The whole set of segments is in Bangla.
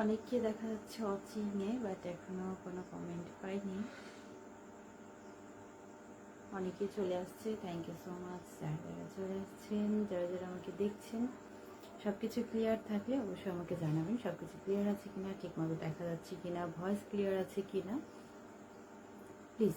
অনেককে দেখা যাচ্ছে অচিনে বাট এখনও কোনো কমেন্ট পাইনি। অনেকে চলে আসছে থ্যাংক ইউ সো মাচ যারা যারা চলে আসছেন, যারা যারা আমাকে দেখছেন সব কিছু ক্লিয়ার থাকলে অবশ্যই আমাকে জানাবেন সব কিছু ক্লিয়ার আছে কিনা, ঠিকমতো দেখা যাচ্ছে কিনা ভয়েস ক্লিয়ার আছে কিনা। প্লিজ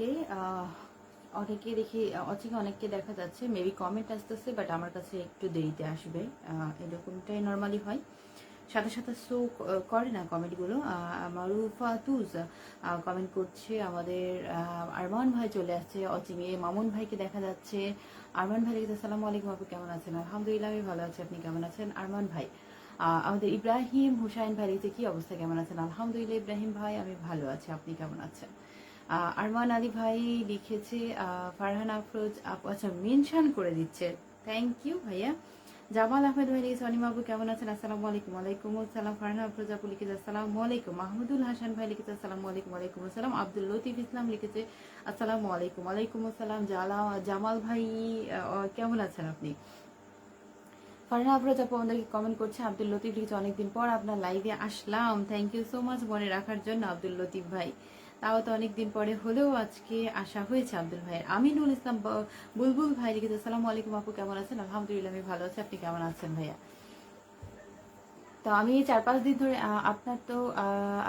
ওকে অনেকে দেখি, অচিকে অনেককে দেখা যাচ্ছে মেবি কমেন্ট আসতেছে বাট আমার কাছে একটু দেরিতে আসবে। এরকমটাই নর্মালি হয়। সাথে সাথে শো করে না কমেন্টগুলো মারুফা তুজ কমেন্ট করছে আমাদের আরমান ভাই চলে আসছে অচিমে মামুন ভাইকে দেখা যাচ্ছে। আরমান ভাই লিখেছে আসসালামু আলাইকুম আপু, কেমন আছেন? আলহামদুলিল্লাহ, আমি ভালো আছি, আপনি কেমন আছেন? আরমান ভাই আমাদের ইব্রাহিম হুসাইন ভাই লিখেছে কি অবস্থা? কেমন আছেন? আলহামদুলিল্লাহ, ইব্রাহিম ভাই, আমি ভালো আছি, আপনি কেমন আছেন? আরমান আলী ভাই লিখেছে ফারহান আফরোজ আচ্ছা মেনশন করে দিচ্ছে। থ্যাংক ইউ ভাইয়া। জামাল আহমেদ ভাই লিখেছে, অনিমা আপু কেমন আছেন? আসসালামু আলাইকুম। ওয়ালাইকুম আসসালাম। ফারহান আফরোজ আপু লিখেছে, আসসালামু আলাইকুম। মাহমুদুল হাসান ভাই লিখেছে, আসসালামু আলাইকুম। ওয়ালাইকুম আসসালাম। আব্দুল লতিফ ইসলাম লিখেছে, আসসালামু আলাইকুম। ওয়ালাইকুম আসসালাম। জালা জামাল ভাই কেমন আছেন আপনি? ফারহান আফরোজ আপু আমাদেরকে কমেন্ট করছে, আব্দুল লতিফ লিখেছে, অনেকদিন পর আপনার লাইভে আসলাম। থ্যাংক ইউ সো মাচ মনে রাখার জন্য, আব্দুল লতিফ ভাই। তাও তো অনেকদিন পরে হলেও আজকে আসা হয়েছে আব্দুল ভাইয়ের। আমিনুল ইসলাম বুলবুল ভাই লিখেছে আসসালামু আলাইকুম আপু, কেমন আছেন? আলহামদুলিল্লাহ, আমি ভালো আছি। আপনি কেমন আছেন ভাইয়া? তো আমি চার পাঁচ দিন ধরে আপনার তো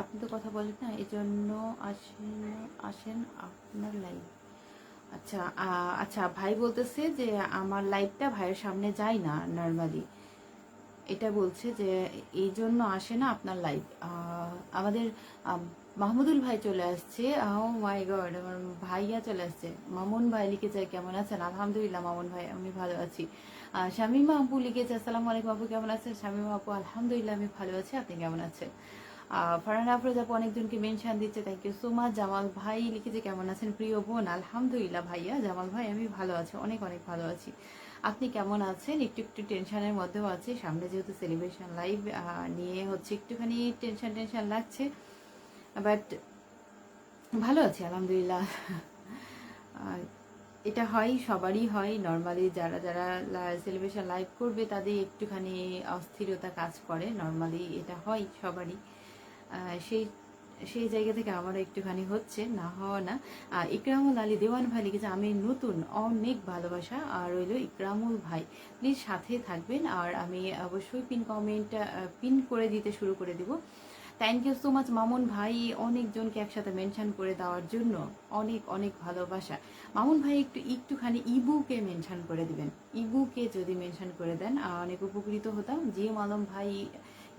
আপনি তো কথা বলেন না এই জন্য আসেন আসেন আপনার লাইভ আচ্ছা আচ্ছা ভাই বলতেছে যে আমার লাইভটা ভাইয়ের সামনে যায় না নর্মালি এটা বলছে যে এই জন্য আসে না আপনার লাইভ আমাদের মাহমুদুল ভাই চলে আসছে। ও মাই গড আমার ভাইয়া চলে আসছে। মামুন ভাই লিখেছে, কেমন আছেন? আলহামদুলিল্লাহ, মামুন ভাই, আমি ভালো আছি। শামীমা আপু লিখেছে, আসসালামু আলাইকুম আপু, কেমন আছেন? শামীমা আপু, আলহামদুলিল্লাহ, আমি ভালো আছি। আপনি কেমন আছেন? ফারহান আফরোজ আপু অনেকজনকে মেনশন দিচ্ছে thank you so much Jamal ভাই লিখেছে, কেমন আছেন প্রিয় বোন? আলহামদুলিল্লাহ ভাইয়া, জামাল ভাই, আমি ভালো আছি, অনেক অনেক ভালো আছি। আপনি কেমন আছেন? একটু একটু টেনশনের মধ্যেও আছে। সামনে যেহেতু সেলিব্রেশন লাইভ নিয়ে হচ্ছে একটুখানি টেনশন টেনশন লাগছে। বাট ভালো আছি, আলহামদুলিল্লাহ। এটা হয়, সবারই হয়। নর্মালি যারা যারা সেলিব্রেশন লাইভ করবে, তাদের একটুখানি অস্থিরতা কাজ করে। নর্মালি এটা হয় সবারই। সেই সেই জায়গা থেকে আমারও একটুখানি হচ্ছে, না হওয়া না। ইকরামুল আলী দেওয়ান ভাই লিখেছে, আমি নতুন, অনেক ভালোবাসা। আর রইল ইকরামুল ভাই। প্লিজ সাথে থাকবেন আর আমি অবশ্যই পিন কমেন্ট পিন করে দিতে শুরু করে দিব। Thank you so much Mamun ভাই, অনেকজনকে একসাথে মেনশন করে দেওয়ার জন্য অনেক অনেক ভালোবাসা। মামুন ভাই, একটু, একটুখানি ইবুকে মেনশন করে দিবেন। ইবুকে যদি মেনশন করে দেন অনেক উপকৃত হতাম। জিএম আলম ভাই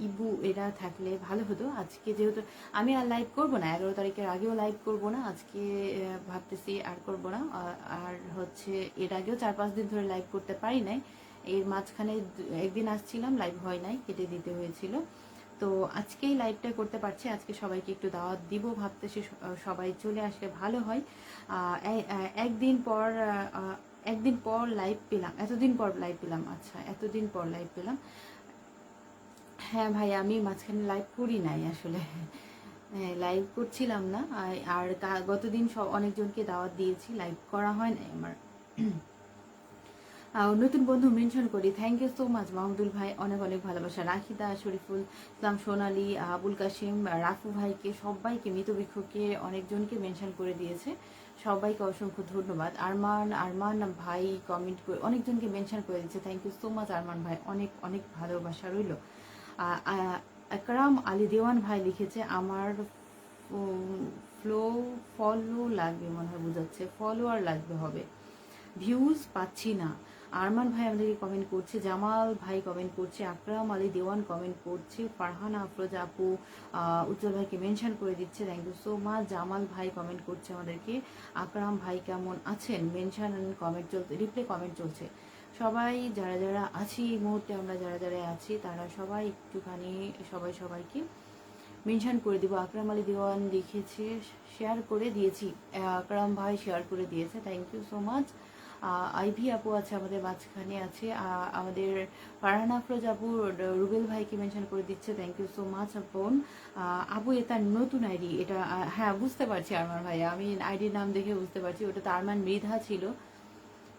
ইবু, এরা থাকলে ভালো হতো। আজকে যেহেতু আমি আর লাইভ করব না, এগারো তারিখের আগেও লাইভ করব না, আজকে ভাবতেছি আর করব না। আর হচ্ছে এর আগেও চার পাঁচ দিন ধরে লাইভ করতে পারি নাই। এর মাঝখানে একদিন আসছিলাম লাইভ হয় নাই, কেটে দিতে হয়েছিল। তো আজকেই লাইভটা করতে পারছি। আজকে সবাইকে একটু দাওয়াত দিব, ভাবতেছি সবাই চলে আসলে ভালো হয়। একদিন পর একদিন পর লাইভ পেলাম, এতদিন পর লাইভ পেলাম আচ্ছা এতদিন পর লাইভ পেলাম। হ্যাঁ ভাই, আমি মাঝখানে লাইভ করি নাই আসলে। লাইভ করছিলাম না। আর- গতদিন সব অনেকজনকে দাওয়াত দিয়েছি লাইভ করা হয় নাই আমার। নতুন বন্ধু মেনশন করি। Thank you so much Mahmudul ভাই। অনেক অনেক ভালোবাসা। রাখিদা, শরীফুল ইসলাম, সোনালি, আবুল কাশিম রাফু ভাইকে, সবাইকে, মৃত মৃতবৃক্ষকে অনেকজনকে মেনশন করে দিয়েছে। সবাইকে অসংখ্য ধন্যবাদ। আরমান আরমান ভাই কমেন্ট করে অনেকজনকে মেনশন করে দিয়েছে। Thank you so much Arman ভাই। অনেক অনেক ভালোবাসা রইল। আকরাম আলী দেওয়ান ভাই লিখেছে, আমার ফ্লো, ফলো লাগবে মনে হয় বোঝাচ্ছে, ফলোয়ার লাগবে হবে। ভিউজ পাচ্ছি না। আরমান ভাই আমাদেরকে কমেন্ট করছে, জামাল ভাই কমেন্ট করছে, আকরাম আলী দেওয়ান কমেন্ট করছে, ফারহান আফরোজ আপু উজ্জ্বল ভাইকে মেনশন করে দিচ্ছে thank you so much Jamal ভাই কমেন্ট করছে আমাদেরকে, আকরাম ভাই কেমন আছেন? মেনশন কমেন্ট চলছে রিপ্লে কমেন্ট চলছে। সবাই যারা যারা আছি এই মুহূর্তে আমরা যারা যারা আছি তারা সবাই একটুখানি সবাই সবাইকে মেনশন করে দিব। আকরাম আলী দেওয়ান লিখেছে শেয়ার করে দিয়েছি। আকরাম ভাই শেয়ার করে দিয়েছে। Thank you so much Ivy আপু আছে আমাদের মাঝখানে আছে। আমাদের ফারহান আফরোজ আপু রুবেল ভাইকে মেনশন করে দিচ্ছে। Thank you so much ah, আপু এ তার নতুন আইডি এটা হ্যাঁ বুঝতে পারছি আরমান ভাইয়া। আমি আইডির নাম দেখে বুঝতে পারছি। ওটা তো আরমান মৃধা ছিল।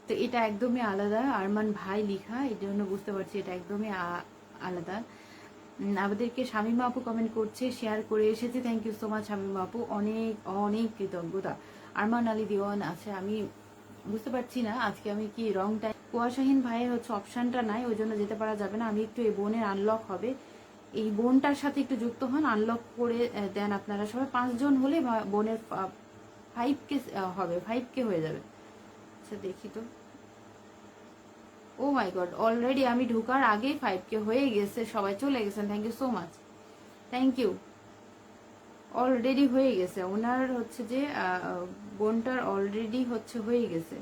তো এটা একদমই আলাদা। আরমান ভাই লিখা, এই জন্য বুঝতে পারছি এটা একদমই আলাদা। আমাদেরকে শামিমা আপু কমেন্ট করছে শেয়ার করে এসেছে। Thank you so much Shamima আপু। অনেক অনেক কৃতজ্ঞতা। আরমান আলী দিওয়ান আছে, আমি বুঝতে পারছি না আজকে আমি কি রং কুয়াশাহীন ভাইয়ের হচ্ছে অপশনটা নাই, ওই জন্য যেতে পারা যাবে না। আমি একটু এই বোনের আনলক হবে। এই বোনটার সাথে একটু যুক্ত হন আনলক করে দেন আপনারা সবাই। পাঁচজন হলে বোনের ফাইভ কে হবে ফাইভ কে হয়ে যাবে। আচ্ছা দেখি তো। ও মাই গড অলরেডি আমি ঢোকার আগেই ফাইভ কে হয়ে গেছে, সবাই চলে গেছেন thank you so much thank you already হয়ে গেছে, ওনার হচ্ছে যে বোনটার অলরেডি হচ্ছে হয়ে গেছে।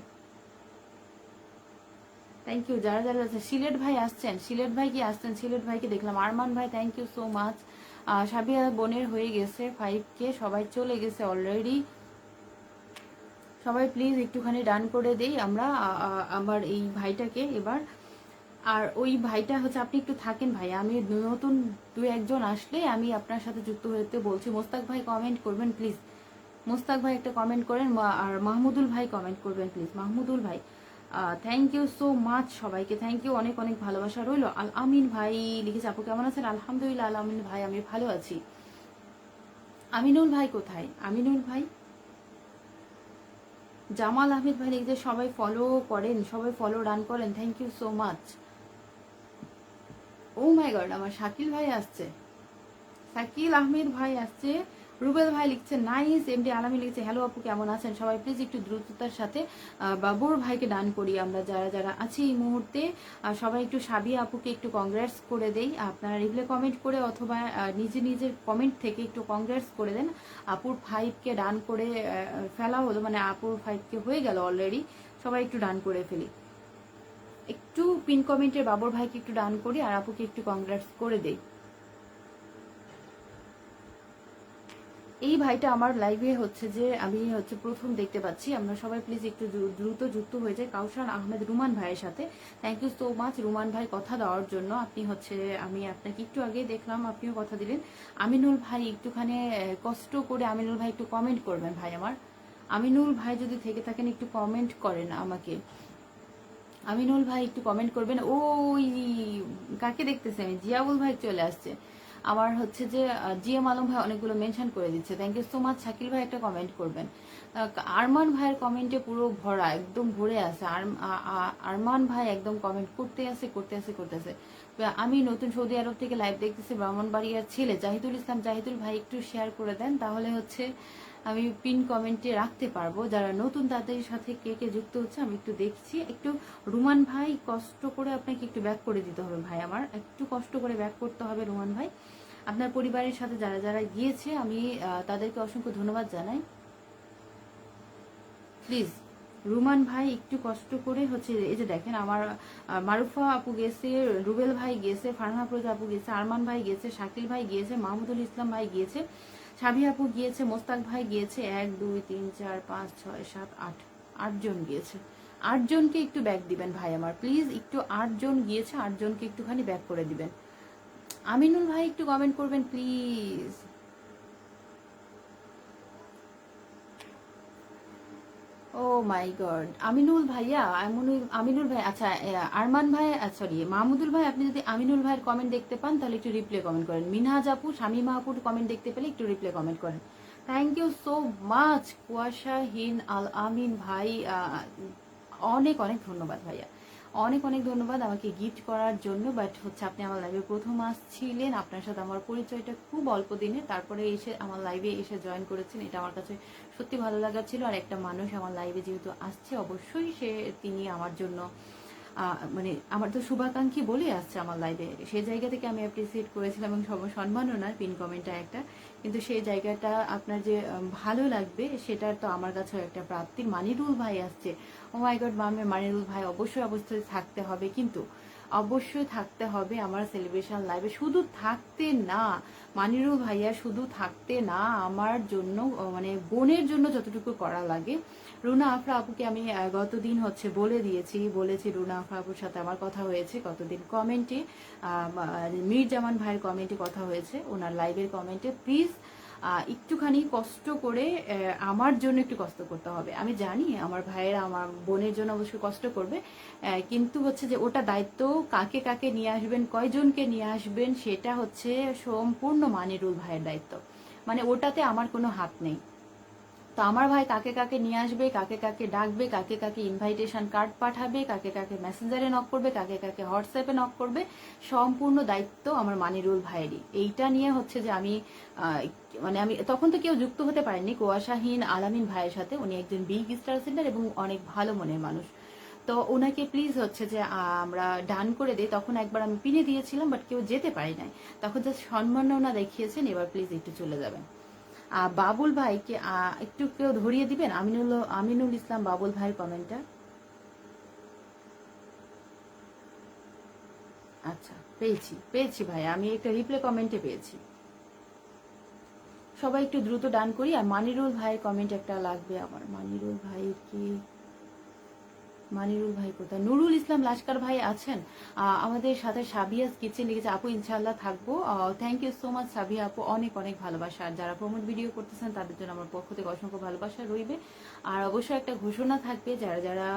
থ্যাংক ইউ যারা যারা আছে সিলেট ভাই আসছেন, সিলেট ভাই কি আসছেন? সিলেট ভাইকে দেখলাম। আরমান ভাই thank you so much Sabiya বোনের হয়ে গেছে ফাইভ কে সবাই চলে গেছে অলরেডি সবাই প্লিজ একটুখানি ডান করে দেই আমরা। আমার এই ভাইটাকে এবার। আর ওই ভাইটা হচ্ছে, আপনি একটু থাকেন ভাই, আমি নতুন দু একজন আসলে আমি আপনার সাথে যুক্ত হতে বলছি। মোস্তাক ভাই কমেন্ট করবেন প্লিজ মোস্তাক ভাই একটা কমেন্ট করেন আর মাহমুদুল ভাই কমেন্ট করবেন প্লিজ মাহমুদুল ভাই থ্যাংক ইউ সো মাচ সবাইকে। থ্যাংক ইউ অনেক অনেক ভালোবাসা রইল। আল আমিন ভাই লিখেছে, আপু কেমন আছেন? আলহামদুলিল্লাহ, আল আমিন ভাই, আমি ভালো আছি। আমিনুল ভাই কোথায়? আমিনুল ভাই? জামাল আহমেদ ভাই লিখছে সবাই ফলো করেন, সবাই ফলো রান করেন। Thank you so much oh my God আমার শাকিল ভাই আসছে। শাকিল আহমেদ ভাই আসছে। রুবেল ভাই লিখছে নাইস এমডি আলামি লিখছে হ্যালো আপু, কেমন আছেন? সবাই প্লিজ একটু দ্রুততার সাথে বাবুর ভাইকে ডান করি আমরা, যারা যারা আছি এই মুহূর্তে। সবাই একটু সাবিয়া আপুকে একটু কংগ্রেটস করে দেই। আপনারা রিপ্লে কমেন্ট করে অথবা নিজে নিজের কমেন্ট থেকে একটু কংগ্রেস করে দেন। আপুর ফাইভকে ডান করে ফেলা হলো মানে আপুর ফাইভকে হয়ে গেল অলরেডি সবাই একটু ডান করে ফেলি। একটু পিন কমেন্টের বাবর ভাইকে একটু ডান করি আর আপুকে একটু কংগ্রেটস করে দেই। এই ভাইটা আমার লাইভে হচ্ছে যে, আমি হচ্ছে প্রথম দেখতে পাচ্ছি। আমরা সবাই প্লিজ একটু দ্রুত যুক্ত হয়ে যাই। কাউসার আহমেদ রুমান ভাইয়ের সাথে। Thank you so much Ruman ভাই কথা দেওয়ার জন্য। আপনি হচ্ছে, আমি আপনাকে একটু আগে দেখলাম, আপনিও কথা দিলেন। আমিনুল ভাই একটুখানি কষ্ট করে আমিনুল ভাই একটু কমেন্ট করবেন ভাই আমার। আমিনুল ভাই যদি থেকে থাকেন, একটু কমেন্ট করেন আমাকে। আমিনুল ভাই একটু কমেন্ট করবেন। ওই, কাকে দেখতেছে আমি জিয়াউল ভাই চলে আসছে। আমার হচ্ছে যে জিএম আলম ভাই অনেকগুলো মেনশন করে দিচ্ছে। Thank you so much Shakil ভাই একটা কমেন্ট করবেন। আরমান ভাইয়ের কমেন্টে পুরো ভরা, একদম ভরে আছে। আরমান ভাই একদম কমেন্ট করতে আছে করতে আছে করতে আছে। আমি নতুন সৌদি আরব থেকে লাইভ দেখতেছি, ব্রাহ্মণবাড়িয়ার ছেলে। জাহিদুল ইসলাম, জাহিদুল ভাই, একটু শেয়ার করে দেন। তাহলে হচ্ছে আমি পিন কমেন্টে রাখতে পারব। যারা নতুন, তাদের সাথে কে কে যুক্ত হচ্ছে আমি একটু দেখছি। একটু রুমান ভাই, কষ্ট করে আপনাকে একটু ব্যাক করে দিতে হবে ভাই আমার। একটু কষ্ট করে ব্যাক করতে হবে রুমান ভাই। আপনার পরিবারের সাথে যারা যারা গিয়েছে, আমি তাদেরকে অসংখ্য ধন্যবাদ জানাই। প্লিজ রুমান ভাই একটু কষ্ট করে হচ্ছে, এই যে দেখেন আমার মারুফা আপু গেছে, রুবেল ভাই গেছে ফারহা ফরোজ আপু গেছে, আরমান ভাই গেছে, শাকিল ভাই গিয়েছে, মাহমুদুল ইসলাম ভাই গিয়েছে। সাবি আপু গিয়েছে, মোস্তাক ভাই গিয়েছে, এক, দুই, তিন, চার, পাঁচ, ছয়, সাত, আট আটজন গিয়েছে। আটজনকে একটু ব্যাক দিবেন ভাই আমার প্লিজ একটু আটজন গিয়েছে আটজনকে একটুখানি ব্যাক করে দিবেন। আমিনুল ভাই একটু কমেন্ট করবেন please oh my god Aminul ভাইয়া, আমিনুল আমিনুল ভাই আচ্ছা আরমান ভাই সরি মাহমুদুল ভাই, আপনি যদি আমিনুল ভাইয়ের কমেন্ট দেখতে পান, তাহলে একটু রিপ্লে কমেন্ট করেন। মিনহাজ আপু শামিমা আপুর কমেন্ট দেখতে পেলে একটু রিপ্লে কমেন্ট করেন। Thank you so much Kuashahin Al Amin ভাই অনেক অনেক ধন্যবাদ ভাইয়া। অনেক অনেক ধন্যবাদ আমাকে গিফট করার জন্য বাট হচ্ছে আপনি আমার লাইভে প্রথম আসছিলেন। আপনার সাথে আমার পরিচয়টা খুব অল্প দিনে, তারপরে এসে আমার লাইভে এসে জয়েন করেছেন। এটা আমার কাছে সত্যি ভালো লাগা ছিল। আর একটা মানুষ আমার লাইভে যেহেতু আসছে, অবশ্যই সে, তিনি আমার জন্য মানে আমার তো শুভাকাঙ্ক্ষী বলে আসছে আমার লাইভে সেই জায়গা থেকে আমি অ্যাপ্রিসিয়েট করেছিলাম এবং সব সম্মাননা পিন কমেন্টটা একটা। কিন্তু সেই জায়গাটা আপনার যে ভালো লাগবে, সেটার তো আমার কাছেও একটা প্রাপ্তি। মানিরুল ভাই আসছে। ও মাই গড মামে মানিরুল ভাই অবশ্যই অবশ্যই থাকতে হবে। কিন্তু অবশ্যই থাকতে হবে আমার সেলিব্রেশন লাইভে শুধু থাকতে না, মানিরুল ভাইয়া, শুধু থাকতে না, আমার জন্য মানে বোনের জন্য যতটুকু করা লাগে। রুনা আফরা আপুকে আমি গতদিন হচ্ছে বলে দিয়েছি, বলেছি রুনা আফরা আপুর সাথে আমার কথা হয়েছে গতদিন কমেন্টে মীর জামান ভাইয়ের কমেন্টে কথা হয়েছে, ওনার লাইভের কমেন্টে প্লিজ একটুখানি কষ্ট করে আমার জন্য একটু কষ্ট করতে হবে। আমি জানি আমার ভাইয়ের আমার বোনের জন্য অবশ্যই কষ্ট করবে কিন্তু হচ্ছে যে ওটা দায়িত্ব কাকে কাকে নিয়ে আসবেন, কয়জনকে নিয়ে আসবেন, সেটা হচ্ছে সম্পূর্ণ মানিরুল ভাইয়ের দায়িত্ব। মানে ওটাতে আমার কোনো হাত নেই। তো আমার ভাই কাকে কাকে নিয়ে আসবে, কাকে কাকে ডাকবে, কাকে কাকে ইনভাইটেশন কার্ড পাঠাবে, কাকে কাকে মেসেঞ্জারে নক করবে, কাকে কাকে হোয়াটসঅ্যাপে নক করবে, সম্পূর্ণ দায়িত্ব আমার মানিরুল ভাইয়েরই। এইটা নিয়ে হচ্ছে যে আমি মানে আমি তখন তো কেউ যুক্ত হতে পারেনি কুয়াশাহীন আলামিন ভাইয়ের সাথে। উনি একজন বিগ স্টার সিন্ডার এবং অনেক ভালো মনের মানুষ। তো ওনাকে প্লিজ হচ্ছে যে আমরা ডান করে দিই। তখন একবার আমি পিনে দিয়েছিলাম বাট কেউ যেতে পারি নাই। তখন জাস্ট সম্মাননা দেখিয়েছেন, এবার প্লিজ একটু চলে যাবেন। বাবুল ভাইকে একটু কেউ ধরিয়ে দিবেন? আমিনুল আমিনুল ইসলাম বাবুল ভাইয়ের কমেন্টটা। আচ্ছা পেয়েছি পেয়েছি ভাই। আমি একটা রিপ্লে কমেন্টে পেয়েছি। সবাই একটু দ্রুত ডান করি। আর মানিরুল ভাইয়ের কমেন্ট একটা লাগবে আমার। মানিরুল ভাই কি? মানিরুল ভাই কোথায়? নুরুল ইসলাম লাস্কার ভাই আছেন। আমাদের সাথে সাবিয়াস কিচেন লিখেছে, আপু ইনশাল্লাহ থাকব। Thank you so much Sabiya আপু। অনেক অনেক ভালোবাসা। আর যারা প্রমোট ভিডিও করতেছেন, তাদের জন্য আমার পক্ষ থেকে অসংখ্য ভালোবাসা রইবে। আর অবশ্যই একটা ঘোষণা থাকবে, যারা যারা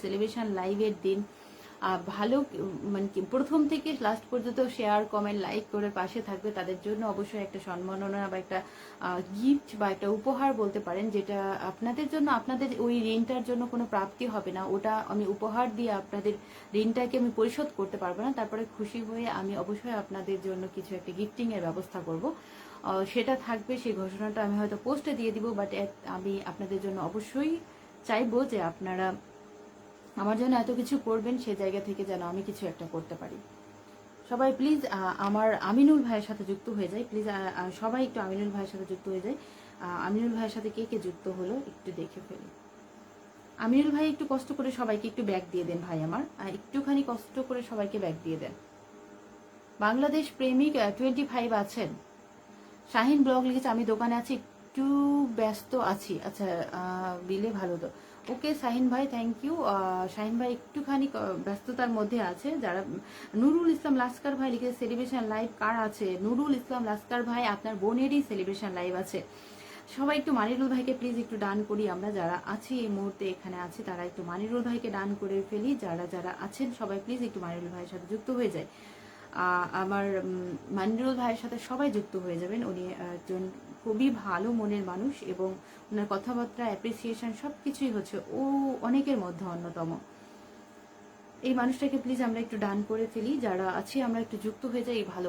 সেলিব্রেশন লাইভের দিন ভালো মানে কি, প্রথম থেকে লাস্ট পর্যন্ত শেয়ার কমেন্ট লাইক করে পাশে থাকবে। তাদের জন্য অবশ্যই একটা সম্মাননা বা একটা গিফট বা একটা উপহার বলতে পারেন, যেটা আপনাদের জন্য, আপনাদের ওই ঋণটার জন্য কোনো প্রাপ্তি হবে না। ওটা আমি উপহার দিয়ে আপনাদের ঋণটাকে আমি পরিশোধ করতে পারব না। তারপরে খুশি হয়ে আমি অবশ্যই আপনাদের জন্য কিছু একটা গিফটিং এর ব্যবস্থা করব। সেটা থাকবে, সেই ঘোষণাটা আমি হয়তো পোস্টে দিয়ে দিব বাট আমি আপনাদের জন্য অবশ্যই চাইব যে আপনারা আমার জন্য এত কিছু করবেন সে জায়গা থেকে যেন আমি কিছু একটা করতে পারি। সবাই প্লিজ আমার আমিনুল ভাইয়ের সাথে যুক্ত হয়ে যায় প্লিজ সবাই একটু আমিনুল ভাইয়ের সাথে যুক্ত হয়ে যায় আমিনুল ভাইয়ের সাথে কে কে যুক্ত হলো একটু দেখে ফেলি। আমিনুল ভাই একটু কষ্ট করে সবাইকে একটু ব্যাগ দিয়ে দেন ভাই আমার। একটুখানি কষ্ট করে সবাইকে ব্যাগ দিয়ে দেন। বাংলাদেশ প্রেমিক টোয়েন্টি ফাইভ আছেন। শাহিন ব্লগ লিখেছে, আমি দোকানে আছি, একটু ব্যস্ত আছি। আচ্ছা দিলে ভালো তো। ওকে শাহিন ভাই থ্যাংক ইউ শাহিন ভাই একটুখানি ব্যস্ততার মধ্যে আছে। যারা, নুরুল ইসলাম লাস্কার ভাই লিখেছে সেলিব্রেশন লাইভ কার আছে? নুরুল ইসলাম লাস্কার ভাই, আপনার বোনেরই সেলিব্রেশন লাইভ আছে। সবাই একটু মানিরুল ভাইকে প্লিজ একটু ডান করি। আমরা যারা আছি এই মুহূর্তে এখানে আছি, তারা একটু মানিরুল ভাইকে ডান করে ফেলি। যারা যারা আছেন, সবাই প্লিজ একটু মানিরুল ভাইয়ের সাথে যুক্ত হয়ে যায়। আমার মানিরুল ভাইয়ের সাথে সবাই যুক্ত হয়ে যাবেন। উনি একজন খুবই ভালো মনের মানুষ এবং ওনার কথাবার্তা অ্যাপ্রিসিয়েশন সব কিছুই হচ্ছে ও অনেকের মধ্যে অন্যতম। এই মানুষটাকে প্লিজ আমরা একটু ডান করে ফেলি, যারা আছি আমরা একটু যুক্ত হয়ে যাই এই ভালো